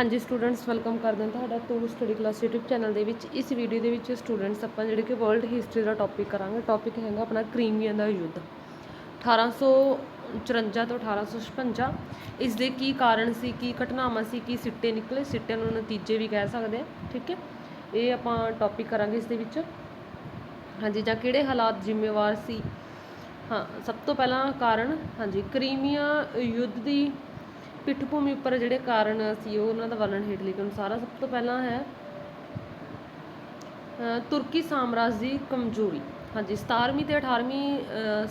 ਹਾਂਜੀ students welcome ਕਰਦੇ ਹਾਂ ਤੁਹਾਡਾ to study class YouTube channel ਦੇ ਵਿੱਚ। ਇਸ ਵੀਡੀਓ ਦੇ ਵਿੱਚ ਸਟੂਡੈਂਟਸ ਆਪਾਂ ਜਿਹੜੇ ਕਿ ਵਰਲਡ ਹਿਸਟਰੀ ਦਾ ਟੌਪਿਕ ਕਰਾਂਗੇ। ਟੌਪਿਕ ਹੈਗਾ ਆਪਣਾ ਕ੍ਰੀਮੀਆ ਦਾ ਯੁੱਧ। 1854 ਤੋਂ 1856 ਇਸ ਦੇ ਕੀ ਕਾਰਨ ਸੀ, ਕੀ ਘਟਨਾਵਾਂ ਸੀ, ਕੀ ਸਿੱਟੇ ਨਿਕਲੇ? ਸਿੱਟਿਆਂ ਨੂੰ ਨਤੀਜੇ ਵੀ ਕਹਿ ਸਕਦੇ ਆ ਠੀਕ ਹੈ? ਇਹ ਆਪਾਂ ਟੌਪਿਕ ਕਰਾਂਗੇ ਇਸ ਦੇ ਵਿੱਚ। ਹਾਂਜੀ, ਜਾਂ ਕਿਹੜੇ ਹਾਲਾਤ ਜ਼ਿੰਮੇਵਾਰ ਸੀ? ਹਾਂ, ਸਭ ਤੋਂ ਪਹਿਲਾਂ ਕਾਰਨ, ਹਾਂਜੀ, ਕ੍ਰੀਮੀਆ ਯੁੱਧ ਦੀ ਪਿੱਠ ਭੂਮੀ ਉੱਪਰ ਜਿਹੜੇ ਕਾਰਨ ਸੀ ਉਹ ਉਹਨਾਂ ਦਾ ਵਰਣਨ ਹੇਠ ਲਿਖੇ ਅਨੁਸਾਰ ਸਭ ਤੋਂ ਪਹਿਲਾਂ ਹੈ ਤੁਰਕੀ ਸਾਮਰਾਜ ਦੀ ਕਮਜ਼ੋਰੀ। ਹਾਂਜੀ 17ਵੀਂ ਤੇ 18ਵੀਂ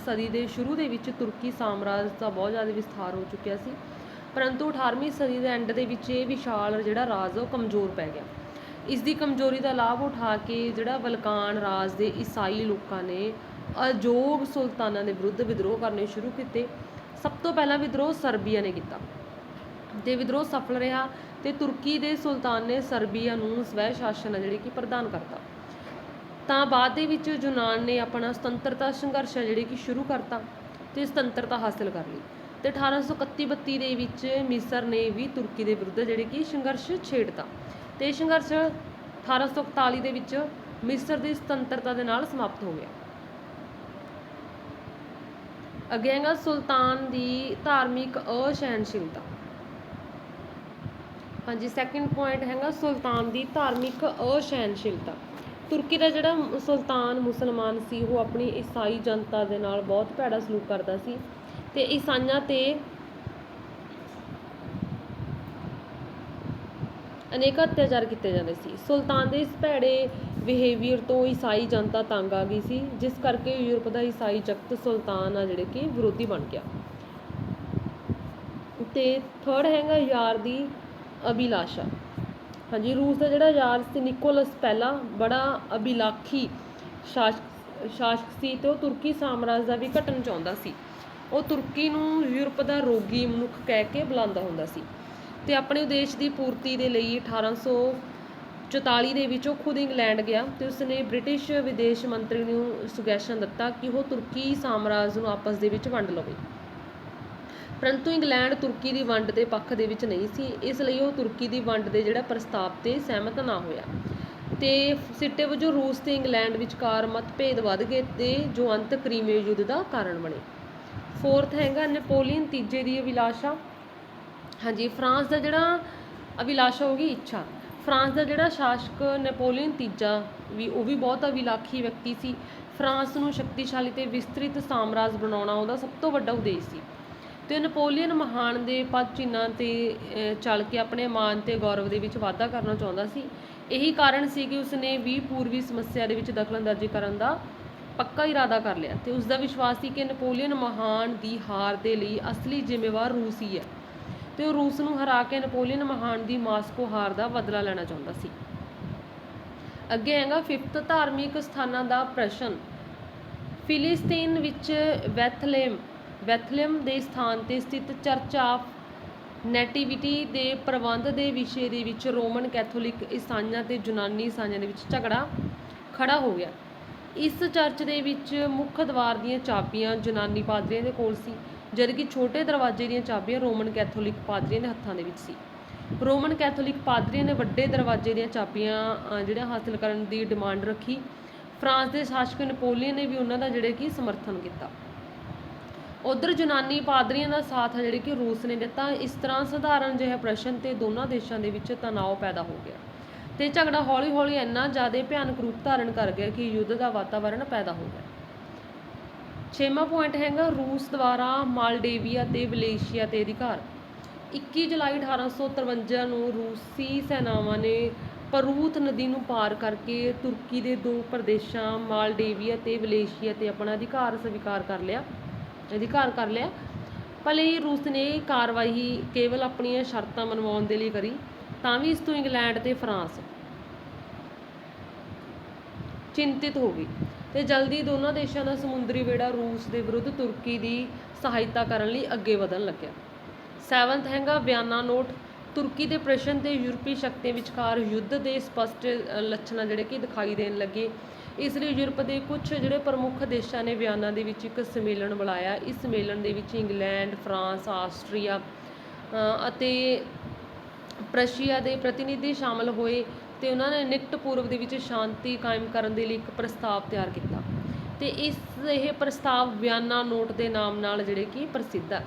ਸਦੀ ਦੇ ਸ਼ੁਰੂ ਦੇ ਵਿੱਚ ਤੁਰਕੀ ਸਾਮਰਾਜ ਦਾ ਬਹੁਤ ਜ਼ਿਆਦਾ ਵਿਸਥਾਰ ਹੋ ਚੁੱਕਿਆ ਸੀ। ਪਰੰਤੂ 18ਵੀਂ ਸਦੀ ਦੇ ਐਂਡ ਦੇ ਵਿੱਚ ਇਹ ਵਿਸ਼ਾਲ ਜਿਹੜਾ ਰਾਜ ਉਹ ਕਮਜ਼ੋਰ ਪੈ ਗਿਆ। ਇਸ ਦੀ ਕਮਜ਼ੋਰੀ ਦਾ ਲਾਭ ਉਠਾ ਕੇ ਜਿਹੜਾ ਬਲਕਾਨ ਰਾਜ ਦੇ ਈਸਾਈ ਲੋਕਾਂ ਨੇ ਅਜੋਗ ਸੁਲਤਾਨਾਂ ਦੇ ਵਿਰੁੱਧ ਵਿਦਰੋਹ ਕਰਨੇ ਸ਼ੁਰੂ ਕੀਤੇ। ਸਭ ਤੋਂ ਪਹਿਲਾਂ ਵਿਦਰੋਹ ਸਰਬੀਆ ਨੇ ਕੀਤਾ। ਤੇ ਵਿਦਰੋਹ ਸਫਲ ਰਿਹਾ ਤੇ ਤੁਰਕੀ ਦੇ ਸੁਲਤਾਨ ਨੇ ਸਰਬੀਆ ਨੂੰ ਸਵੈ ਸ਼ਾਸਨ ਹੈ ਜਿਹੜੀ ਕਿ ਪ੍ਰਦਾਨ ਕਰਤਾ। ਤਾਂ ਬਾਅਦ ਦੇ ਵਿੱਚ ਯੂਨਾਨ ਨੇ ਆਪਣਾ ਸੁਤੰਤਰਤਾ ਸੰਘਰਸ਼ ਹੈ ਜਿਹੜੀ ਕਿ ਸ਼ੁਰੂ ਕਰਤਾ ਤੇ ਸੁਤੰਤਰਤਾ ਹਾਸਲ ਕਰ ਲਈ। ਤੇ 1831-32 ਦੇ ਵਿੱਚ ਮਿਸਰ ਨੇ ਵੀ ਤੁਰਕੀ ਦੇ ਵਿਰੁੱਧ ਜਿਹੜੇ ਕਿ ਸੰਘਰਸ਼ ਛੇੜਤਾ। ਤੇ ਇਹ ਸੰਘਰਸ਼ 1841 ਦੇ ਵਿੱਚ ਮਿਸਰ ਦੀ ਸੁਤੰਤਰਤਾ ਦੇ ਨਾਲ ਸਮਾਪਤ ਹੋ ਗਿਆ। ਅੱਗੇ ਹੈਗਾ ਸੁਲਤਾਨ ਦੀ ਧਾਰਮਿਕ ਅਸਹਿਣਸ਼ੀਲਤਾ। ਹਾਂਜੀ ਸੈਕਿੰਡ ਪੁਆਇੰਟ ਹੈਗਾ ਸੁਲਤਾਨ ਦੀ ਧਾਰਮਿਕ ਅਸਹਿਣਸ਼ੀਲਤਾ। ਤੁਰਕੀ ਦਾ ਜਿਹੜਾ ਸੁਲਤਾਨ ਮੁਸਲਮਾਨ ਸੀ, ਉਹ ਆਪਣੀ ਈਸਾਈ ਜਨਤਾ ਦੇ ਨਾਲ ਬਹੁਤ ਭੈੜਾ ਸਲੂਕ ਕਰਦਾ ਸੀ ਤੇ ਈਸਾਈਆਂ ਤੇ ਅਨੇਕ ਅਤਿਆਚਾਰ ਕੀਤੇ ਜਾਂਦੇ ਸੀ। ਸੁਲਤਾਨ ਦੇ ਇਸ ਭੈੜੇ ਬਿਹੇਵੀਅਰ ਤੋਂ ਈਸਾਈ ਜਨਤਾ ਤੰਗ ਆ ਗਈ ਸੀ, ਜਿਸ ਕਰਕੇ ਯੂਰਪ ਦਾ ਈਸਾਈ ਜਗਤ ਸੁਲਤਾਨ ਆ ਜਿਹੜੇ ਕਿ ਵਿਰੋਧੀ ਬਣ ਗਿਆ। ਤੇ ਥਰਡ ਹੈਗਾ ਯਾਰ ਦੀ ਅਭਿਲਾਸ਼ਾ। ਹਾਂਜੀ, ਰੂਸ ਦਾ ਜਿਹੜਾ ਯਾਰ ਸੀ ਨਿਕੋਲਸ ਪਹਿਲਾ ਬੜਾ ਅਭਿਲਾਖੀ ਸ਼ਾਸਕ ਸ਼ਾਸਕ ਸੀ ਤੇ ਉਹ ਤੁਰਕੀ ਸਾਮਰਾਜ ਦਾ ਵੀ ਘਟਨ ਚਾਹੁੰਦਾ ਸੀ। ਉਹ ਤੁਰਕੀ ਨੂੰ ਯੂਰਪ ਦਾ ਰੋਗੀ ਮਨੁੱਖ ਕਹਿ ਕੇ ਬੁਲਾਉਂਦਾ ਹੁੰਦਾ ਸੀ ਤੇ ਆਪਣੇ ਉਦੇਸ਼ ਦੀ ਪੂਰਤੀ ਦੇ ਲਈ 1844 ਦੇ ਵਿੱਚ ਉਹ ਖੁਦ ਇੰਗਲੈਂਡ ਗਿਆ ਤੇ ਉਸਨੇ ਬ੍ਰਿਟਿਸ਼ ਵਿਦੇਸ਼ ਮੰਤਰੀ ਨੂੰ ਸੁਜੈਸ਼ਨ ਦਿੱਤਾ ਕਿ ਉਹ ਤੁਰਕੀ ਸਾਮਰਾਜ ਨੂੰ ਆਪਸ ਦੇ ਵਿੱਚ ਵੰਡ ਲਵੇ। ਪਰੰਤੂ ਇੰਗਲੈਂਡ ਤੁਰਕੀ ਦੀ ਵੰਡ ਦੇ ਪੱਖ ਦੇ ਵਿੱਚ ਨਹੀਂ ਸੀ, ਇਸ ਲਈ ਉਹ ਤੁਰਕੀ ਦੀ ਵੰਡ ਦੇ ਜਿਹੜਾ ਪ੍ਰਸਤਾਵ ਤੇ ਸਹਿਮਤ ਨਾ ਹੋਇਆ। ਤੇ ਸਿੱਟੇ ਵਜੋਂ ਰੂਸ ਤੇ ਇੰਗਲੈਂਡ ਵਿਚਕਾਰ ਮਤਭੇਦ ਵੱਧ ਗਏ ਤੇ ਜੋ ਅੰਤ ਕ੍ਰੀਮੀਆ ਯੁੱਧ ਦਾ ਕਾਰਨ ਬਣੇ। ਫੋਰਥ ਹੈਗਾ ਨੈਪੋਲੀਅਨ, ਤੀਜੇ ਦੀ ਅਭਿਲਾਸ਼ਾ। ਹਾਂਜੀ, ਫਰਾਂਸ ਦਾ ਜਿਹੜਾ ਅਭਿਲਾਸ਼ਾ ਹੋ ਗਈ ਇੱਛਾ। ਫਰਾਂਸ ਦਾ ਜਿਹੜਾ ਸ਼ਾਸਕ ਨੈਪੋਲੀਅਨ, ਤੀਜਾ ਵੀ, ਉਹ ਵੀ ਬਹੁਤ ਅਭਿਲਾਖੀ ਵਿਅਕਤੀ ਸੀ। ਫਰਾਂਸ ਨੂੰ ਸ਼ਕਤੀਸ਼ਾਲੀ ਤੇ ਵਿਸਤ੍ਰਿਤ ਸਾਮਰਾਜ ਬਣਾਉਣਾ ਉਹਦਾ ਸਭ ਤੋਂ ਵੱਡਾ ਉਦੇਸ਼ ਸੀ। ਤੇ ਨੈਪੋਲੀਅਨ ਮਹਾਨ ਦੇ ਪਦ ਚਿੰਨ੍ਹਾਂ ਤੇ ਚੱਲ ਕੇ ਆਪਣੇ ਮਾਨ ਤੇ ਗੌਰਵ ਦੇ ਵਿੱਚ ਵਾਧਾ ਕਰਨਾ ਚਾਹੁੰਦਾ ਸੀ। ਇਹੀ ਕਾਰਨ ਸੀ ਕਿ ਉਸਨੇ ਵੀ ਪੂਰਬੀ ਸਮੱਸਿਆ ਦੇ ਵਿੱਚ ਦਖਲਅੰਦਾਜ਼ੀ ਕਰਨ ਦਾ ਪੱਕਾ ਇਰਾਦਾ ਕਰ ਲਿਆ। ਤੇ ਉਸ ਦਾ ਵਿਸ਼ਵਾਸ ਸੀ ਕਿ ਨਪੋਲੀਅਨ ਮਹਾਨ ਦੀ ਹਾਰ ਦੇ ਲਈ ਅਸਲੀ ਜ਼ਿੰਮੇਵਾਰ ਰੂਸ ਹੀ ਹੈ। ਤੇ ਉਹ ਰੂਸ ਨੂੰ ਹਰਾ ਕੇ ਨੈਪੋਲੀਅਨ ਮਹਾਨ ਦੀ ਮਾਸਕੋ ਹਾਰ ਦਾ ਬਦਲਾ ਲੈਣਾ ਚਾਹੁੰਦਾ ਸੀ। ਅੱਗੇ ਹੈਗਾ ਫਿਫਥ ਧਾਰਮਿਕ ਸਥਾਨਾਂ ਦਾ ਪ੍ਰਸ਼ਨ। ਫਿਲਿਸਤੀਨ ਵਿੱਚ ਵੈਥਲੇਮ ਵੈਥਲੇਮ ਦੇ ਸਥਾਨ ਤੇ ਸਥਿਤ ਚਰਚ ਆਫ ਨੈਟੀਵਿਟੀ ਦੇ ਪ੍ਰਬੰਧ ਦੇ ਵਿਸ਼ੇ ਦੇ ਵਿੱਚ ਰੋਮਨ ਕੈਥੋਲਿਕ ਈਸਾਈਆਂ ਤੇ ਯੂਨਾਨੀ ਈਸਾਈਆਂ ਦੇ ਵਿੱਚ ਝਗੜਾ ਖੜਾ ਹੋ ਗਿਆ। ਇਸ ਚਰਚ ਦੇ ਵਿੱਚ ਮੁੱਖ ਦਵਾਰ ਦੀਆਂ ਚਾਬੀਆਂ ਯੂਨਾਨੀ ਪਾਦਰੀਆਂ ਦੇ ਕੋਲ ਸੀ ਜਦਕਿ ਛੋਟੇ ਦਰਵਾਜ਼ੇ ਦੀਆਂ ਚਾਬੀਆਂ ਰੋਮਨ ਕੈਥੋਲਿਕ ਪਾਦਰੀਆਂ ਦੇ ਹੱਥਾਂ ਦੇ ਵਿੱਚ ਸੀ। ਰੋਮਨ ਕੈਥੋਲਿਕ ਪਾਦਰੀਆਂ ਨੇ ਵੱਡੇ ਦਰਵਾਜ਼ੇ ਦੀਆਂ ਚਾਬੀਆਂ ਅ, ਜਿਹੜੀਆਂ ਹਾਸਲ ਕਰਨ ਦੀ ਡਿਮਾਂਡ ਰੱਖੀ। ਫਰਾਂਸ ਦੇ ਸ਼ਾਸਕ ਨੈਪੋਲੀਅਨ ਨੇ ਵੀ ਉਹਨਾਂ ਦਾ ਜਿਹੜੇ ਕਿ ਸਮਰਥਨ ਕੀਤਾ। ਉਧਰ ਯੂਨਾਨੀ ਪਾਦਰੀਆਂ ਦਾ ਸਾਥ ਹੈ ਜਿਹੜੇ ਕਿ ਰੂਸ ਨੇ ਦਿੱਤਾ, ਇਸ ਤਰ੍ਹਾਂ ਸਧਾਰਨ ਜਿਹਾ ਪ੍ਰਸ਼ਨ ਤੇ ਦੋਨਾਂ ਦੇਸ਼ਾਂ ਦੇ ਵਿੱਚ ਤਣਾਅ ਪੈਦਾ ਹੋ ਗਿਆ। ਤੇ ਝਗੜਾ ਹੌਲੀ-ਹੌਲੀ ਇੰਨਾ ਜ਼ਿਆਦਾ ਭਿਆਨਕ ਰੂਪ ਧਾਰਨ ਕਰ ਗਿਆ ਕਿ ਯੁੱਧ ਦਾ ਵਾਤਾਵਰਣ ਪੈਦਾ ਹੋ ਗਿਆ। ਛੇਵਾਂ ਪੁਆਇੰਟ ਹੈਗਾ ਰੂਸ ਦੁਆਰਾ ਮਾਲਡੇਵੀਆ ਤੇ ਵਲੇਸ਼ੀਆ ਤੇ ਅਧਿਕਾਰ। 21 ਜੁਲਾਈ 1853 ਨੂੰ ਰੂਸੀ ਸੈਨਾਵਾਂ ਨੇ ਪਰੂਥ ਨਦੀ ਨੂੰ ਪਾਰ ਕਰਕੇ ਤੁਰਕੀ ਦੇ ਦੋ ਪ੍ਰਦੇਸ਼ਾਂ, ਮਾਲਡੇਵੀਆ ਤੇ ਵਲੇਸ਼ੀਆ ਤੇ ਆਪਣਾ ਅਧਿਕਾਰ ਸਵੀਕਾਰ ਕਰ ਲਿਆ। ਅਧਿਕਾਰ ਕਰ ਲਿਆ। ਭਲੇ ਹੀ ਰੂਸ ਨੇ ਇਹ ਕਾਰਵਾਈ ਕੇਵਲ ਆਪਣੀਆਂ ਸ਼ਰਤਾਂ ਮਨਵਾਉਣ ਦੇ ਲਈ ਕਰੀ ਤਾਂ ਵੀ ਇਸ ਤੋਂ ਇੰਗਲੈਂਡ ਤੇ ਫਰਾਂਸ ਚਿੰਤਿਤ ਹੋ ਗਈ ਤੇ ਜਲਦੀ ਦੋਨਾਂ ਦੇਸ਼ਾਂ ਦਾ ਸਮੁੰਦਰੀ ਵੇੜਾ ਰੂਸ ਦੇ ਵਿਰੁੱਧ ਤੁਰਕੀ ਦੀ ਸਹਾਇਤਾ ਕਰਨ ਲਈ ਅੱਗੇ ਵਧਣ ਲੱਗਿਆ। ਸੈਵਨਥ ਹੈਗਾ ਬਿਆਨਾ ਨੋਟ ਤੁਰਕੀ ਦੇ ਪ੍ਰਸ਼ਨ ਤੇ ਯੂਰਪੀ ਸ਼ਕਤੀਆਂ ਵਿਚਕਾਰ ਯੁੱਧ ਦੇ ਸਪਸ਼ਟ ਅ, ਲੱਛਣ ਜਿਹੜੇ ਕਿ ਦਿਖਾਈ ਦੇਣ ਲੱਗੇ। ਇਸ ਲਈ ਯੂਰਪ ਦੇ ਕੁਝ ਜਿਹੜੇ ਪ੍ਰਮੁੱਖ ਦੇਸ਼ਾਂ ਨੇ ਬਿਆਨਾ ਦੇ ਵਿੱਚ ਇੱਕ ਸੰਮੇਲਨ ਬੁਲਾਇਆ ਇਸ ਸੰਮੇਲਨ ਦੇ ਵਿੱਚ ਇੰਗਲੈਂਡ, ਫਰਾਂਸ, ਆਸਟਰੀਆ ਅਤੇ ਪ੍ਰਸ਼ੀਆ ਦੇ ਪ੍ਰਤੀਨਿਧੀ ਸ਼ਾਮਲ ਹੋਏ ਤੇ ਉਹਨਾਂ ਨੇ ਨਿਕਟ ਪੂਰਬ ਦੇ ਵਿੱਚ ਸ਼ਾਂਤੀ ਕਾਇਮ ਕਰਨ ਦੇ ਲਈ ਇੱਕ ਪ੍ਰਸਤਾਵ ਤਿਆਰ ਕੀਤਾ। ਤੇ ਇਸ, ਇਹ ਪ੍ਰਸਤਾਵ ਵਿਆਨਾ ਨੋਟ ਦੇ ਨਾਮ ਨਾਲ ਜਿਹੜੇ ਕਿ ਪ੍ਰਸਿੱਧ ਹੈ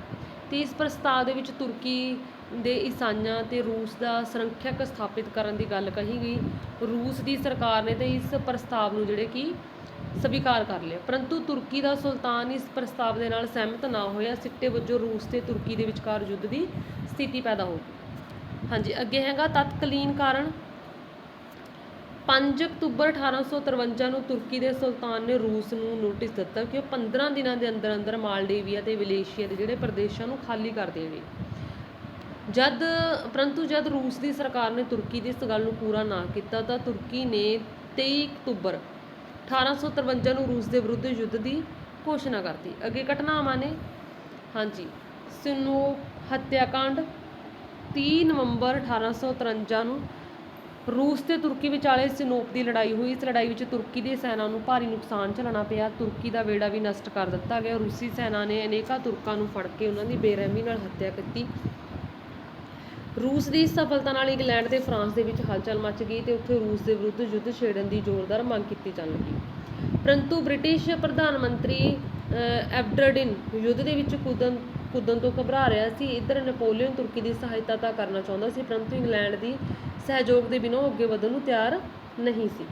ਤੇ ਇਸ ਪ੍ਰਸਤਾਵ ਦੇ ਵਿੱਚ ਤੁਰਕੀ ਦੇ ਈਸਾਈਆਂ ਤੇ ਰੂਸ ਦਾ ਸੰਰਖਿਅਕ ਸਥਾਪਿਤ ਕਰਨ ਦੀ ਗੱਲ ਕਹੀ ਗਈ। ਰੂਸ ਦੀ ਸਰਕਾਰ ਨੇ ਤੇ ਇਸ ਪ੍ਰਸਤਾਵ ਨੂੰ ਜਿਹੜੇ ਕਿ ਸਵੀਕਾਰ ਕਰ ਲਿਆ। ਪਰੰਤੂ ਤੁਰਕੀ ਦਾ ਸੁਲਤਾਨ ਇਸ ਪ੍ਰਸਤਾਵ ਦੇ ਨਾਲ ਸਹਿਮਤ ਨਾ ਹੋਇਆ, ਸਿੱਟੇ ਵਜੋਂ ਰੂਸ ਤੇ ਤੁਰਕੀ ਦੇ ਵਿਚਕਾਰ ਯੁੱਧ ਦੀ ਸਥਿਤੀ ਪੈਦਾ ਹੋ ਗਈ। ਹਾਂਜੀ, ਅੱਗੇ ਹੈਗਾ ਤਤਕਾਲੀਨ ਕਾਰਨ। 5 ਅਕਤੂਬਰ 1853 ਨੂੰ ਤੁਰਕੀ ਦੇ ਸੁਲਤਾਨ ਨੇ ਰੂਸ ਨੂੰ ਨੋਟਿਸ ਦਿੱਤਾ ਕਿ ਉਹ 15 ਦਿਨਾਂ ਦੇ ਅੰਦਰ ਅੰਦਰ ਮਾਲਦੀਵੀਆ ਤੇ ਵਿਲੇਸ਼ੀਆ ਦੇ ਜਿਹੜੇ ਪ੍ਰਦੇਸ਼ਾਂ ਨੂੰ ਖਾਲੀ ਕਰ ਦੇਣਗੇ ਜਦ, ਪਰੰਤੂ ਜਦ ਰੂਸ ਦੀ ਸਰਕਾਰ ਨੇ ਤੁਰਕੀ ਦੀ ਇਸ ਗੱਲ ਨੂੰ ਪੂਰਾ ਨਾ ਕੀਤਾ, ਤਾਂ ਤੁਰਕੀ ਨੇ 23 ਅਕਤੂਬਰ 1853 ਨੂੰ ਰੂਸ ਦੇ ਵਿਰੁੱਧ ਯੁੱਧ ਦੀ ਘੋਸ਼ਣਾ ਕਰਤੀ। ਅੱਗੇ ਘਟਨਾਵਾਂ ਨੇ। ਹਾਂਜੀ, ਸਿਨੋ ਹੱਤਿਆਕਾਂਡ 30 ਨਵੰਬਰ 1853 ਨੂੰ ਰੂਸ ਤੇ ਤੁਰਕੀ ਵਿਚਾਲੇ ਸਿਨੋਪ ਦੀ ਲੜਾਈ ਹੋਈ। ਇਸ ਲੜਾਈ ਵਿੱਚ ਤੁਰਕੀ ਦੀ ਸੈਨਾ ਨੂੰ ਭਾਰੀ ਨੁਕਸਾਨ ਝੱਲਣਾ ਪਿਆ। ਤੁਰਕੀ ਦਾ ਵੇੜਾ ਵੀ ਨਸ਼ਟ ਕਰ ਦਿੱਤਾ ਗਿਆ। ਰੂਸੀ ਸੈਨਾ ਨੇ ਅਨੇਕਾਂ ਤੁਰਕਾਂ ਨੂੰ ਫੜ ਕੇ ਉਹਨਾਂ ਦੀ ਬੇਰਹਿਮੀ ਨਾਲ ਹੱਤਿਆ ਕੀਤੀ। ਰੂਸ ਦੀ ਸਫਲਤਾ ਨਾਲ ਇੰਗਲੈਂਡ ਤੇ ਫਰਾਂਸ ਦੇ ਵਿੱਚ ਹਲਚਲ ਮਚ ਗਈ ਤੇ ਉੱਥੇ ਰੂਸ ਦੇ ਵਿਰੁੱਧ ਯੁੱਧ ਛੇੜਨ ਦੀ ਜ਼ੋਰਦਾਰ ਮੰਗ ਕੀਤੀ ਜਾਣ ਲੱਗੀ। ਪਰੰਤੂ ਬ੍ਰਿਟਿਸ਼ ਪ੍ਰਧਾਨ ਮੰਤਰੀ ਐਬਡਰਡਿਨ ਯੁੱਧ ਦੇ ਵਿੱਚ ਕੁੱਦਣ ਕੁੱਦਣ ਤੋਂ ਘਬਰਾ ਰਿਹਾ ਸੀ। ਇੱਧਰ ਨੈਪੋਲੀਅਨ ਤੁਰਕੀ ਦੀ ਸਹਾਇਤਾ ਤਾਂ ਕਰਨਾ ਚਾਹੁੰਦਾ ਸੀ, ਪਰੰਤੂ ਇੰਗਲੈਂਡ ਦੀ ਸਹਿਯੋਗ ਦੇ ਬਿਨਾਂ ਅੱਗੇ ਵਧਣ ਨੂੰ ਤਿਆਰ ਨਹੀਂ ਸੀ।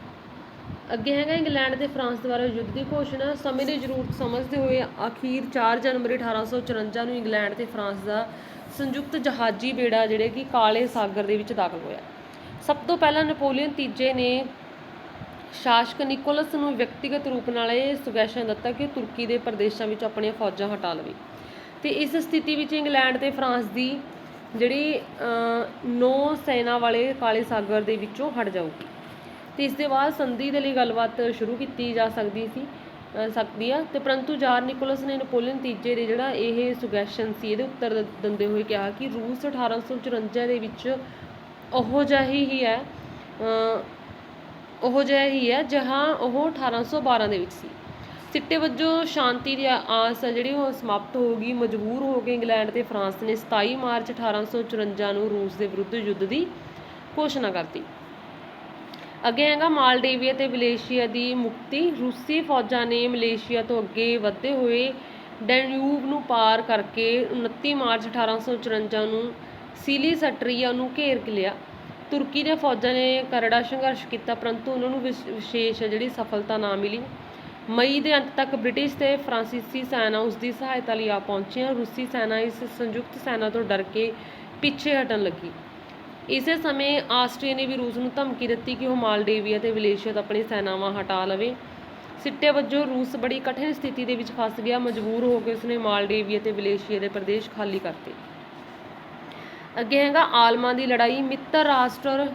ਅੱਗੇ ਹੈਗਾ ਇੰਗਲੈਂਡ ਤੇ ਫਰਾਂਸ ਦੁਆਰਾ ਯੁੱਧ ਦੀ ਘੋਸ਼ਣਾ। ਸਮੇਂ ਦੀ ਜ਼ਰੂਰਤ ਸਮਝਦੇ ਹੋਏ ਅਖੀਰ 4 ਜਨਵਰੀ 1854 ਨੂੰ ਇੰਗਲੈਂਡ ਤੇ ਫਰਾਂਸ ਦਾ ਸੰਯੁਕਤ ਜਹਾਜ਼ੀ ਬੇੜਾ ਜਿਹੜੇ ਕਿ ਕਾਲੇ ਸਾਗਰ ਦੇ ਵਿੱਚ ਦਾਖਲ ਹੋਇਆ। ਸਭ ਤੋਂ ਪਹਿਲਾਂ ਨੈਪੋਲੀਅਨ ਤੀਜੇ ਨੇ ਸ਼ਾਸਕ ਨਿਕੋਲਸ ਨੂੰ ਵਿਅਕਤੀਗਤ ਰੂਪ ਨਾਲ ਇਹ ਸੁਗੈਸ਼ਨ ਦਿੱਤਾ ਕਿ ਤੁਰਕੀ ਦੇ ਪ੍ਰਦੇਸ਼ਾਂ ਵਿੱਚ ਆਪਣੀਆਂ ਫੌਜਾਂ ਹਟਾ ਲਵੇ। ਤੇ ਇਸ ਸਥਿਤੀ ਵਿੱਚ ਇੰਗਲੈਂਡ ਤੇ ਫਰਾਂਸ ਦੀ ਜਿਹੜੀ ਨੌ ਸੈਨਾ ਵਾਲੇ ਕਾਲੇ ਸਾਗਰ ਦੇ ਵਿੱਚੋਂ ਹਟ ਜਾਊਗੀ। ਤੇ ਇਸ ਦੇ ਬਾਅਦ ਸੰਧੀ ਦੇ ਲਈ ਗੱਲਬਾਤ ਸ਼ੁਰੂ ਕੀਤੀ ਜਾ ਸਕਦੀ ਸੀ। ਸਕਦੀ ਆ। ਤੇ ਪਰੰਤੂ ਜਾਰ ਨਿਕੋਲਸ ਨੇ ਨੈਪੋਲੀਅਨ ਤੀਜੇ ਦੇ ਜਿਹੜਾ ਇਹ ਸੁਗੈਸ਼ਨ ਸੀ ਇਹਦੇ ਉੱਤਰ ਦਿੰਦੇ ਹੋਏ ਕਿਹਾ ਕਿ ਰੂਸ 1854 ਦੇ ਵਿੱਚ ਉਹੋ ਜਿਹਾ ਹੀ ਹੈ ਅਹ, ਉਹੋ ਜਿਹਾ ਹੀ ਹੈ ਜਹਾਂ ਉਹ 1812 ਦੇ ਵਿੱਚ ਸੀ। ਸਿੱਟੇ ਵਜੋਂ ਸ਼ਾਂਤੀ ਦੀ ਆਸ ਹੈ ਜਿਹੜੀ ਉਹ ਸਮਾਪਤ ਹੋ ਗਈ ਮਜਬੂਰ ਹੋ ਕੇ ਇੰਗਲੈਂਡ ਤੇ ਫਰਾਂਸ ਨੇ 27 ਮਾਰਚ 1854 ਨੂੰ ਰੂਸ ਦੇ ਵਿਰੁੱਧ ਯੁੱਧ ਦੀ ਘੋਸ਼ਣਾ ਕਰਤੀ ਅੱਗੇ ਹੈਗਾ ਮਾਲਡੀਵੀਆ ਤੇ ਮਲੇਸ਼ੀਆ ਦੀ ਮੁਕਤੀ। ਰੂਸੀ ਫੌਜਾਂ ਨੇ ਮਲੇਸ਼ੀਆ ਤੋਂ ਅੱਗੇ ਵਧਦੇ ਹੋਏ ਡੈਨਿਊਬ ਨੂੰ ਪਾਰ ਕਰਕੇ 29 ਮਾਰਚ 1854 ਨੂੰ ਸੀਲੀ ਸਟਰੀਆ ਨੂੰ ਘੇਰ ਕੇ ਲਿਆ। ਤੁਰਕੀ ਦੇ ਫੌਜਾਂ ਨੇ ਕਰੜਾ ਸੰਘਰਸ਼ ਕੀਤਾ, ਪਰੰਤੂ ਉਹਨਾਂ ਨੂੰ ਵਿਸ਼- ਵਿਸ਼ੇਸ਼ ਜਿਹੜੀ ਸਫਲਤਾ ਨਾ ਮਿਲੀ। ਮਈ ਦੇ ਅੰਤ ਤੱਕ ਬ੍ਰਿਟਿਸ਼ ਤੇ ਫਰਾਂਸੀਸੀ ਸੈਨਾ ਉਸ ਦੀ ਸਹਾਇਤਾ ਲਈ ਆ ਪਹੁੰਚੀਆਂ। ਰੂਸੀ ਸੈਨਾ ਇਸ ਸੰਯੁਕਤ ਸੈਨਾ ਤੋਂ ਡਰ ਕੇ ਪਿੱਛੇ ਹਟਣ ਲੱਗੀ। ਇਸੇ ਸਮੇਂ ਆਸਟਰੀਆ ਨੇ ਵੀ ਰੂਸ ਨੂੰ ਧਮਕੀ ਦਿੱਤੀ ਕਿ ਉਹ ਮਾਲਡੀਵੀਆ ਤੇ ਵਿਲੇਸ਼ੀਆ ਤੋਂ ਆਪਣੀ ਸੈਨਾਵਾਂ ਹਟਾ ਲਵੇ। ਸਿੱਟੇ ਵਜੋਂ ਰੂਸ ਬੜੀ ਕਠਿਨ ਸਥਿਤੀ ਦੇ ਵਿੱਚ ਫਸ ਗਿਆ। ਮਜਬੂਰ ਹੋ ਕੇ ਉਸਨੇ ਮਾਲਡੀਵੀਆ ਤੇ ਮਲੇਸ਼ੀਆ ਦੇ ਪ੍ਰਦੇਸ਼ ਖਾਲੀ ਕਰਤੇ। ਅੱਗੇ ਹੈਗਾ ਆਲਮਾਂ ਦੀ ਲੜਾਈ। ਮਿੱਤਰ ਰਾਸ਼ਟਰ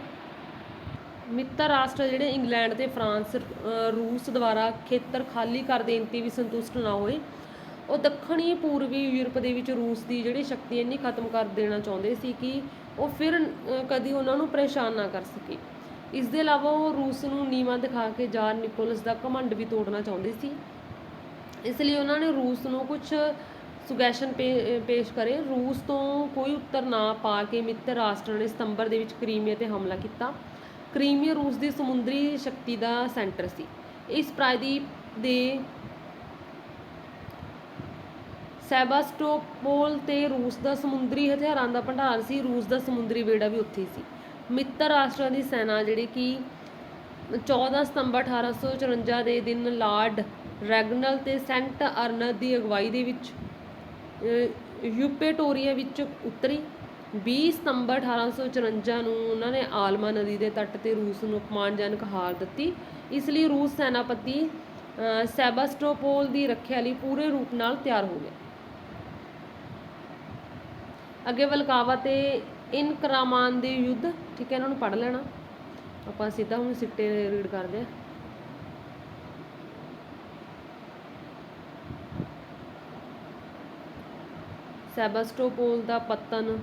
ਮਿੱਤਰ ਰਾਸ਼ਟਰ ਜਿਹੜੇ ਇੰਗਲੈਂਡ ਤੇ ਫਰਾਂਸ, ਅਹ ਰੂਸ ਦੁਆਰਾ ਖੇਤਰ ਖਾਲੀ ਕਰ ਦੇਣ ਤੇ ਵੀ ਸੰਤੁਸ਼ਟ ਨਾ ਹੋਏ, ਉਹ ਦੱਖਣੀ ਪੂਰਬੀ ਯੂਰਪ ਦੇ ਵਿੱਚ ਰੂਸ ਦੀ ਜਿਹੜੀ ਸ਼ਕਤੀ ਇੰਨੀ ਖਤਮ ਕਰ ਦੇਣਾ ਚਾਹੁੰਦੇ ਸੀ ਕਿ ਉਹ ਫਿਰ ਕਦੀ ਉਹਨਾਂ ਨੂੰ ਪਰੇਸ਼ਾਨ ਨਾ ਕਰ ਸਕੇ। ਇਸ ਦੇ ਇਲਾਵਾ ਉਹ ਰੂਸ ਨੂੰ ਨੀਵਾਂ ਦਿਖਾ ਕੇ ਜਾਰ ਨਿਕੋਲਸ ਦਾ ਘਮੰਡ ਵੀ ਤੋੜਨਾ ਚਾਹੁੰਦੇ ਸੀ। ਇਸ ਲਈ ਉਹਨਾਂ ਨੇ ਰੂਸ ਨੂੰ ਕੁਝ ਸੁਗੈਸ਼ਨ ਪੇ- ਪੇਸ਼ ਕਰੇ। ਰੂਸ ਤੋਂ ਕੋਈ ਉੱਤਰ ਨਾ ਪਾ ਕੇ ਮਿੱਤਰ ਰਾਸ਼ਟਰ ਨੇ ਸਤੰਬਰ ਦੇ ਵਿੱਚ ਕ੍ਰੀਮੀਆ ਤੇ ਹਮਲਾ ਕੀਤਾ। ਕ੍ਰੀਮੀਆ ਰੂਸ ਦੀ ਸਮੁੰਦਰੀ ਸ਼ਕਤੀ ਦਾ ਸੈਂਟਰ ਸੀ। ਇਸ ਪ੍ਰਾਇਦੀਪ ਦੇ ਸੈਬਾਸਟੋਪੋਲ ਤੇ ਰੂਸ ਦਾ ਸਮੁੰਦਰੀ ਹਥਿਆਰਾਂ ਦਾ ਭੰਡਾਰ ਸੀ। ਰੂਸ ਦਾ ਸਮੁੰਦਰੀ ਬੇੜਾ ਵੀ ਉੱਥੇ ਸੀ। ਮਿੱਤਰ ਰਾਸ਼ਟਰਾਂ ਦੀ ਸੈਨਾ ਜਿਹੜੀ ਕਿ 14 ਸਤੰਬਰ 1854 ਦੇ ਦਿਨ ਲਾਰਡ ਰੈਗਨਲ ਤੇ ਸੈਂਟ ਅਰਨਰ ਦੀ ਅਗਵਾਈ ਦੇ ਵਿੱਚ ਅਹ, ਯੂਪੇਟੋਰੀਆ ਵਿੱਚ ਉਤਰੀ। 20 ਸਤੰਬਰ 1854 ਨੂੰ ਉਹਨਾਂ ਨੇ ਆਲਮਾ ਨਦੀ ਦੇ ਤੱਟ ਤੇ ਰੂਸ ਨੂੰ ਅਪਮਾਨਜਨਕ ਹਾਰ ਦਿੱਤੀ। ਇਸ ਲਈ ਰੂਸ ਸੈਨਾਪਤੀ ਸੈਬਾਸਟੋਪੋਲ ਦੀ ਰੱਖਿਆ ਲਈ ਪੂਰੇ ਰੂਪ ਨਾਲ ਤਿਆਰ ਹੋ ਗਿਆ। ਅੱਗੇ ਵਲਕਾਵਾ ਤੇ ਇਨਕਰਾਮਾਨ ਦੇ ਯੁੱਧ, ਠੀਕ ਹੈ, ਇਹਨਾਂ ਨੂੰ ਪੜ੍ਹ ਲੈਣਾ। ਆਪਾਂ ਸਿੱਧਾ ਹੁਣ ਸਿੱਟੇ ਰੀਡ ਕਰਦੇ ਆ ਸੈਬਾਸਟੋਪੋਲ ਦਾ ਪਤਨ।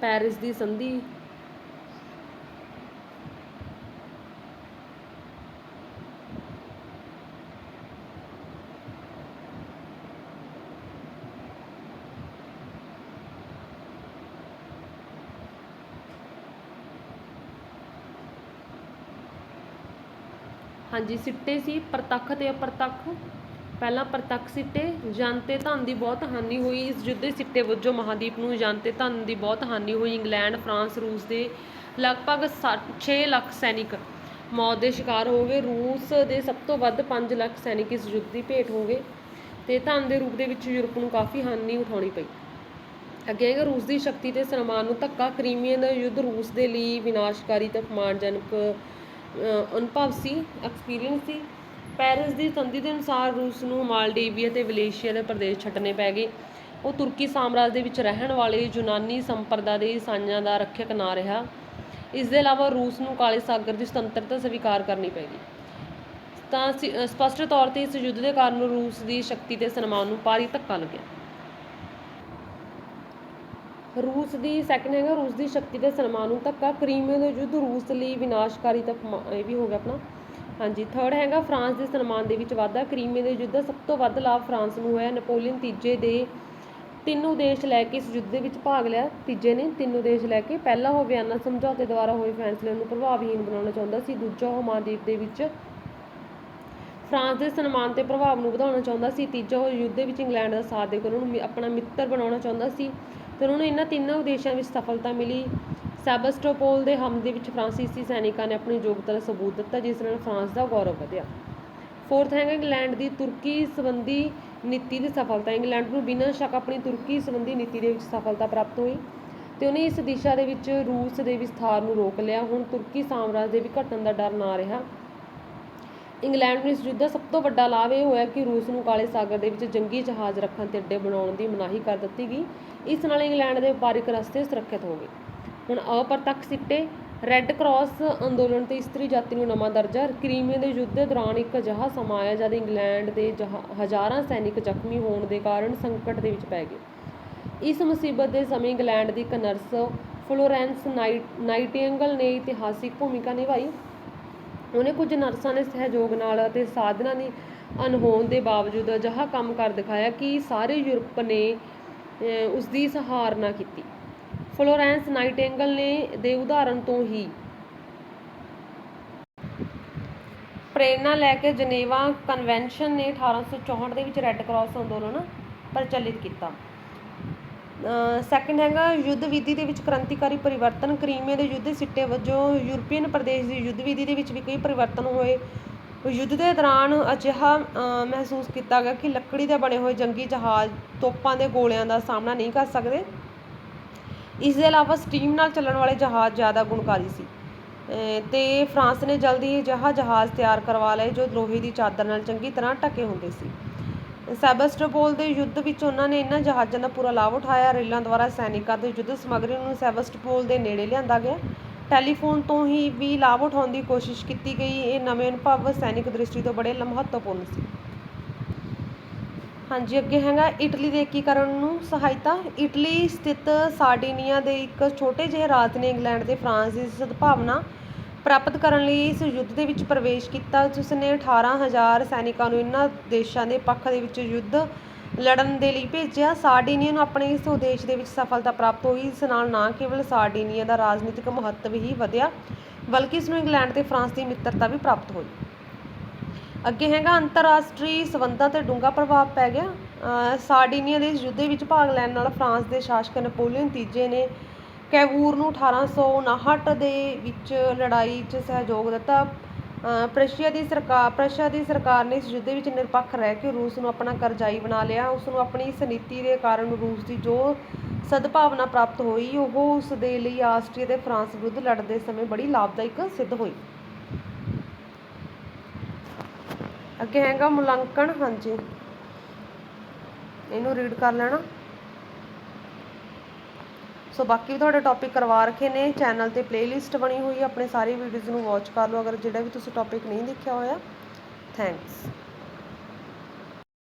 ਪੈਰਿਸ ਦੀ ਸੰਧੀ। ਹਾਂਜੀ, ਸਿੱਟੇ ਸੀ, ਪ੍ਰਤੱਖ ਤੇ ਅਪ੍ਰਤੱਖ। ਪਹਿਲਾਂ ਪ੍ਰਤੱਖ ਸਿੱਟੇ, ਜਨ ਤੇ ਧਨ ਦੀ ਬਹੁਤ ਹਾਨੀ ਹੋਈ। ਇਸ ਯੁੱਧ ਦੇ ਸਿੱਟੇ ਵਜੋਂ ਮਹਾਦੀਪ ਨੂੰ ਜਨ ਤੇ ਧਨ ਦੀ ਬਹੁਤ ਹਾਨੀ ਹੋਈ। ਇੰਗਲੈਂਡ, ਫਰਾਂਸ, ਰੂਸ ਦੇ ਲਗਭਗ 6 ਲੱਖ ਸੈਨਿਕ ਮੌਤ ਦੇ ਸ਼ਿਕਾਰ ਹੋ ਗਏ। ਰੂਸ ਦੇ ਸਭ ਤੋਂ ਵੱਧ 5 ਲੱਖ ਸੈਨਿਕ ਇਸ ਯੁੱਧ ਦੀ ਭੇਟ ਹੋ ਗਏ ਤੇ ਧਨ ਦੇ ਰੂਪ ਦੇ ਵਿੱਚ ਯੂਰਪ ਨੂੰ ਕਾਫੀ ਹਾਨੀ ਉਠਾਉਣੀ ਪਈ। ਅੱਗੇ ਹੈਗਾ ਰੂਸ ਦੀ ਸ਼ਕਤੀ ਤੇ ਸਨਮਾਨ ਨੂੰ ਧੱਕਾ, ਕ੍ਰੀਮੀਅਨ ਯੁੱਧ ਰੂਸ ਦੇ ਲਈ ਵਿਨਾਸ਼ਕਾਰੀ ਤੇ ਅਪਮਾਨਜਨਕ ਅਨੁਭਵ ਸੀ ਐਕਸਪੀਰੀਅੰਸ ਸੀ। ਪੈਰਿਸ ਦੀ ਸੰਧੀ ਦੇ ਅਨੁਸਾਰ ਰੂਸ ਨੂੰ ਮਾਲਡੀਵੀਆ ਅਤੇ ਵਲੇਸ਼ੀਆ ਦੇ ਪ੍ਰਦੇਸ਼ ਛੱਡਣੇ ਪੈ ਗਏ। ਉਹ ਤੁਰਕੀ ਸਾਮਰਾਜ ਦੇ ਵਿੱਚ ਰਹਿਣ ਵਾਲੇ ਯੂਨਾਨੀ ਸੰਪਰਦਾ ਦੇ ਈਸਾਈਆਂ ਦਾ ਰੱਖਿਅਕ ਨਾ ਰਿਹਾ। ਇਸ ਦੇ ਇਲਾਵਾ ਰੂਸ ਨੂੰ ਕਾਲੇ ਸਾਗਰ ਦੀ ਸੁਤੰਤਰਤਾ ਸਵੀਕਾਰ ਕਰਨੀ ਪੈ ਗਈ। ਤਾਂ ਸੀ- ਸਪਸ਼ਟ ਤੌਰ ਤੇ ਇਸ ਯੁੱਧ ਦੇ ਕਾਰਨ ਰੂਸ ਦੀ ਸ਼ਕਤੀ ਤੇ ਸਨਮਾਨ ਨੂੰ ਭਾਰੀ ਧੱਕਾ ਲੱਗਿਆ। ਰੂਸ ਦੀ ਸੈਕਿੰਡ ਹੈਗਾ, ਰੂਸ ਦੀ ਸ਼ਕਤੀ ਦੇ ਸਨਮਾਨ ਨੂੰ ਧੱਕਾ ਕ੍ਰੀਮੀਆ ਦਾ ਯੁੱਧ ਰੂਸ ਲਈ ਵਿਨਾਸ਼ਕਾਰੀ ਤੱਕ ਇਹ ਵੀ ਹੋ ਗਿਆ ਆਪਣਾ। ਹਾਂਜੀ ਥਰਡ ਹੈਗਾ, ਫਰਾਂਸ ਦੇ ਸਨਮਾਨ ਦੇ ਵਿੱਚ ਵਾਧਾ ਕ੍ਰੀਮੀਆ ਦੇ ਯੁੱਧ ਦਾ ਸਭ ਤੋਂ ਵੱਧ ਲਾਭ ਫਰਾਂਸ ਨੂੰ ਹੋਇਆ। ਨੈਪੋਲੀਅਨ ਤੀਜੇ ਦੇ ਤਿੰਨ ਉਦੇਸ਼ ਲੈ ਕੇ ਇਸ ਯੁੱਧ ਦੇ ਵਿੱਚ ਭਾਗ ਲਿਆ। ਤੀਜੇ ਨੇ ਤਿੰਨ ਉਦੇਸ਼ ਲੈ ਕੇ, ਪਹਿਲਾ ਉਹ ਵਿਆਨਾ ਸਮਝੌਤੇ ਦੁਆਰਾ ਹੋਏ ਫੈਸਲੇ ਨੂੰ ਪ੍ਰਭਾਵਹੀਣ ਬਣਾਉਣਾ ਚਾਹੁੰਦਾ ਸੀ, ਦੂਜਾ ਉਹ ਮਹਾਂਦੀਪ ਦੇ ਵਿੱਚ ਫਰਾਂਸ ਦੇ ਸਨਮਾਨ ਤੇ ਪ੍ਰਭਾਵ ਨੂੰ ਵਧਾਉਣਾ ਚਾਹੁੰਦਾ ਸੀ, ਤੀਜਾ ਉਹ ਯੁੱਧ ਦੇ ਵਿੱਚ ਇੰਗਲੈਂਡ ਦਾ ਸਾਥ ਦੇ ਕੇ ਉਹਨਾਂ ਨੂੰ ਆਪਣਾ ਮਿੱਤਰ ਬਣਾਉਣਾ ਚਾਹੁੰਦਾ ਸੀ। ਤੇ ਉਹਨਾਂ ਨੂੰ ਇਹਨਾਂ ਤਿੰਨਾਂ ਉਦੇਸ਼ਾਂ ਵਿੱਚ ਸਫਲਤਾ ਮਿਲੀ। ਸੈਬਸਟੋਪੋਲ ਦੇ ਹਮਲੇ ਵਿੱਚ ਫਰਾਂਸੀਸੀ ਸੈਨਿਕਾਂ ਨੇ ਆਪਣੀ ਯੋਗਤਾ ਦਾ ਸਬੂਤ ਦਿੱਤਾ, ਜਿਸ ਨਾਲ ਫਰਾਂਸ ਦਾ ਗੌਰਵ ਵਧਿਆ। ਫੋਰਥ ਹੈਗਾ, ਇੰਗਲੈਂਡ ਦੀ ਤੁਰਕੀ ਸੰਬੰਧੀ ਨੀਤੀ ਦੀ ਸਫਲਤਾ। ਇੰਗਲੈਂਡ ਨੂੰ ਬਿਨਾਂ ਸ਼ੱਕ ਆਪਣੀ ਤੁਰਕੀ ਸੰਬੰਧੀ ਨੀਤੀ ਦੇ ਵਿੱਚ ਸਫਲਤਾ ਪ੍ਰਾਪਤ ਹੋਈ ਤੇ ਉਹਨੇ ਇਸ ਦਿਸ਼ਾ ਦੇ ਵਿੱਚ ਰੂਸ ਦੇ ਵਿਸਥਾਰ ਨੂੰ ਰੋਕ ਲਿਆ। ਹੁਣ ਤੁਰਕੀ ਸਾਮਰਾਜ ਦੇ ਵੀ ਘਟਣ ਦਾ ਡਰ ਨਾ ਰਿਹਾ। ਇੰਗਲੈਂਡ ਨੂੰ ਇਸ ਯੁੱਧ ਦਾ ਸਭ ਤੋਂ ਵੱਡਾ ਲਾਭ ਇਹ ਹੋਇਆ ਕਿ ਰੂਸ ਨੂੰ ਕਾਲੇ ਸਾਗਰ ਦੇ ਵਿੱਚ ਜੰਗੀ ਜਹਾਜ਼ ਰੱਖਣ ਤੇ ਅੱਡੇ ਬਣਾਉਣ ਦੀ ਮਨਾਹੀ ਕਰ ਦਿੱਤੀ ਗਈ। ਇਸ ਨਾਲ ਇੰਗਲੈਂਡ ਦੇ ਵਪਾਰਿਕ ਰਸਤੇ ਸੁਰੱਖਿਅਤ ਹੋ ਗਏ। ਹੁਣ ਅਪਰਤੱਖ ਸਿੱਟੇ ਰੈੱਡ ਕਰਾਸ ਅੰਦੋਲਨ ਤੇ ਇਸਤਰੀ ਜਾਤੀ ਨੂੰ ਨਵਾਂ ਦਰਜਾ ਕ੍ਰੀਮੀਆ ਦੇ ਯੁੱਧ ਦੇ ਦੌਰਾਨ ਇੱਕ ਅਜਿਹਾ ਸਮਾਂ ਆਇਆ ਜਦ ਇੰਗਲੈਂਡ ਦੇ ਜਹਾ- ਹਜ਼ਾਰਾਂ ਸੈਨਿਕ ਜ਼ਖਮੀ ਹੋਣ ਦੇ ਕਾਰਨ ਸੰਕਟ ਦੇ ਵਿੱਚ ਪੈ ਗਏ। ਇਸ ਮੁਸੀਬਤ ਦੇ ਸਮੇਂ ਇੰਗਲੈਂਡ ਦੀ ਇੱਕ ਨਰਸ ਫਲੋਰੈਂਸ ਨਾਈਟ, ਨਾਈਟਿੰਗਲ ਨੇ ਇਤਿਹਾਸਿਕ ਭੂਮਿਕਾ ਨਿਭਾਈ। ਉਹਨੇ ਕੁਝ ਨਰਸਾਂ ਦੇ ਸਹਿਯੋਗ ਨਾਲ ਅਤੇ ਸਾਧਨਾਂ ਦੀ ਅਣਹੋਂਦ ਦੇ ਬਾਵਜੂਦ ਅਜਿਹਾ ਕੰਮ ਕਰ ਦਿਖਾਇਆ ਕਿ ਸਾਰੇ ਯੂਰਪ ਨੇ ਅਹ, ਉਸ ਦੀ ਸਹਾਰਨਾ ਕੀਤੀ। ਫਲੋਰੈਂਸ ਨਾਈਟਿੰਗਲ ਨੇ ਦੇ ਉਦਾਹਰਣ ਤੋਂ ਹੀ ਪ੍ਰੇਰਣਾ ਲੈ ਕੇ ਜਨੇਵਾ ਕਨਵੈਨਸ਼ਨ ਨੇ 1864 ਦੇ ਵਿੱਚ ਰੈੱਡ ਕਰਾਸ ਅੰਦੋਲਨ ਪ੍ਰਚਲਿਤ ਕੀਤਾ। ਸੈਕਿੰਡ ਹੈਗਾ ਯੁੱਧ ਵਿਧੀ ਦੇ ਵਿੱਚ ਕ੍ਰਾਂਤੀਕਾਰੀ ਪਰਿਵਰਤਨ, ਕ੍ਰੀਮੀਆ ਦੇ ਯੁੱਧ ਦੇ ਸਿੱਟੇ ਵਜੋਂ ਯੂਰਪੀਅਨ ਪ੍ਰਦੇਸ਼ ਦੀ ਯੁੱਧ ਵਿਧੀ ਦੇ ਵਿੱਚ ਵੀ ਕਈ ਪਰਿਵਰਤਨ ਹੋਏ। ਯੁੱਧ ਦੇ ਦੌਰਾਨ ਅਜਿਹਾ ਮਹਿਸੂਸ ਕੀਤਾ ਗਿਆ ਕਿ ਲੱਕੜੀ ਦੇ ਬਣੇ ਹੋਏ ਜੰਗੀ ਜਹਾਜ਼ ਤੋਪਾਂ ਦੇ ਗੋਲਿਆਂ ਦਾ ਸਾਹਮਣਾ ਨਹੀਂ ਕਰ ਸਕਦੇ। ਇਸ ਦੇ ਇਲਾਵਾ ਸਟੀਮ ਨਾਲ ਚੱਲਣ ਵਾਲੇ ਜਹਾਜ਼ ਜ਼ਿਆਦਾ ਗੁਣਕਾਰੀ ਸੀ। ਅਹ ਤੇ ਫਰਾਂਸ ਨੇ ਜਲਦੀ ਹੀ ਅਜਿਹਾ ਜਹਾਜ਼ ਤਿਆਰ ਕਰਵਾ ਲਏ ਜੋ ਲੋਹੇ ਦੀ ਚਾਦਰ ਨਾਲ ਚੰਗੀ ਤਰ੍ਹਾਂ ਢਕੇ ਹੁੰਦੇ ਸੀ। ਸੈਬਸਟੋਪੋਲ ਦੇ ਯੁੱਧ ਵਿੱਚ ਉਹਨਾਂ ਨੇ ਇਹਨਾਂ ਜਹਾਜ਼ਾਂ ਦਾ ਪੂਰਾ ਲਾਭ ਉਠਾਇਆ। ਰੇਲਾਂ ਦੁਆਰਾ ਸੈਨਿਕਾਂ ਤੇ ਯੁੱਧ ਸਮੱਗਰੀ ਨੂੰ ਸੈਬਸਟੋਪੋਲ ਦੇ ਨੇੜੇ ਲਿਆਂਦਾ ਗਿਆ। ਟੈਲੀਫੋਨ ਤੋਂ ਹੀ ਵੀ ਲਾਭ ਉਠਾਉਣ ਦੀ ਕੋਸ਼ਿਸ਼ ਕੀਤੀ ਗਈ। ਇਹ ਨਵੇਂ ਅਨੁਭਵ ਸੈਨਿਕ ਦ੍ਰਿਸ਼ਟੀ ਤੋਂ ਬੜੇ ਮਹੱਤਵਪੂਰਨ ਸੀ। ਹਾਂਜੀ, ਅੱਗੇ ਹੈਗਾ ਇਟਲੀ ਦੇ ਏਕੀਕਰਨ ਨੂੰ ਸਹਾਇਤਾ। ਇਟਲੀ ਸਥਿਤ ਸਾਰਡੀਨੀਆ ਦੇ ਇੱਕ ਛੋਟੇ ਜਿਹੇ ਰਾਜ ਨੇ ਇੰਗਲੈਂਡ ਤੇ ਫਰਾਂਸ ਦੀ ਸਦਭਾਵਨਾ ਪ੍ਰਾਪਤ ਕਰਨ ਲਈ ਇਸ ਯੁੱਧ ਦੇ ਵਿੱਚ ਪ੍ਰਵੇਸ਼ ਕੀਤਾ, ਜਿਸ ਨੇ 18000 ਸੈਨਿਕਾਂ ਨੂੰ ਇਹਨਾਂ ਦੇਸ਼ਾਂ ਦੇ ਪੱਖ ਦੇ ਵਿੱਚ ਯੁੱਧ ਲੜਨ ਦੇ ਲਈ ਭੇਜਿਆ। ਸਾਰਡੀਨੀਆ ਨੂੰ ਆਪਣੇ ਇਸ ਉਦੇਸ਼ ਦੇ ਵਿੱਚ ਸਫਲਤਾ ਪ੍ਰਾਪਤ ਹੋਈ। ਇਸ ਨਾਲ ਨਾ ਕੇਵਲ ਸਾਰਡੀਨੀਆ ਦਾ ਰਾਜਨੀਤਿਕ ਮਹੱਤਵ ਹੀ ਵਧਿਆ, ਬਲਕਿ ਇਸ ਨੂੰ ਇੰਗਲੈਂਡ ਤੇ ਫਰਾਂਸ ਦੀ ਮਿੱਤਰਤਾ ਵੀ ਪ੍ਰਾਪਤ ਹੋਈ। ਅੱਗੇ ਹੈਗਾ ਅੰਤਰਰਾਸ਼ਟਰੀ ਸਬੰਧਾਂ ਤੇ ਡੂੰਘਾ ਪ੍ਰਭਾਵ ਪੈ ਗਿਆ। ਅਹ ਸਾਰਡੀਨੀਆ ਦੇ ਯੁੱਧ ਵਿੱਚ ਭਾਗ ਲੈਣ ਨਾਲ ਫਰਾਂਸ ਦੇ ਸ਼ਾਸਕ ਨੈਪੋਲੀਅਨ ਤੀਜੇ ਨੇ ਕੈਵੂਰ ਨੂੰ 1859 ਦੇ ਵਿੱਚ ਲੜਾਈ 'ਚ ਸਹਿਯੋਗ ਦਿੱਤਾ। ਪ੍ਰਸ਼ੀਆ ਦੀ ਸਰਕਾਰ ਪ੍ਰਸ਼ੀਆ ਦੀ ਸਰਕਾਰ ਨੇ ਇਸ ਯੁੱਧ ਵਿੱਚ ਨਿਰਪੱਖ ਰਹਿ ਕੇ ਰੂਸ ਨੂੰ ਆਪਣਾ ਕਰਜ਼ਾਈ ਬਣਾ ਲਿਆ। ਉਸ ਨੂੰ ਆਪਣੀ ਇਸ ਨੀਤੀ ਦੇ ਕਾਰਨ ਰੂਸ ਦੀ ਜੋ ਸਦਭਾਵਨਾ ਪ੍ਰਾਪਤ ਹੋਈ, ਉਹ ਉਸ ਦੇ ਲਈ ਆਸਟਰੀਆ ਤੇ ਫਰਾਂਸ ਵਿਰੁੱਧ ਲੜਦੇ ਸਮੇਂ ਬੜੀ ਲਾਭਦਾਇਕ ਸਿੱਧ ਹੋਈ। ਅੱਗੇ ਹੈਗਾ ਮੁਲਾਂਕਣ, ਹਾਂਜੀ। ਇਹਨੂੰ ਰੀਡ ਕਰ ਲੈਣਾ। ਸੋ ਬਾਕੀ ਵੀ ਤੁਹਾਡੇ ਟੌਪਿਕ ਕਰਵਾ ਰੱਖੇ ਨੇ ਚੈਨਲ ਤੇ ਪਲੇਲਿਸਟ ਬਣੀ ਹੋਈ ਹੈ ਆਪਣੇ ਸਾਰੀ ਵੀਡੀਓਜ਼ ਨੂੰ ਵਾਚ ਕਰ ਲਓ, ਅਗਰ ਜਿਹੜਾ ਵੀ ਤੁਸੀਂ ਟੌਪਿਕ ਨਹੀਂ ਦੇਖਿਆ ਹੋਇਆ ਥੈਂਕਸ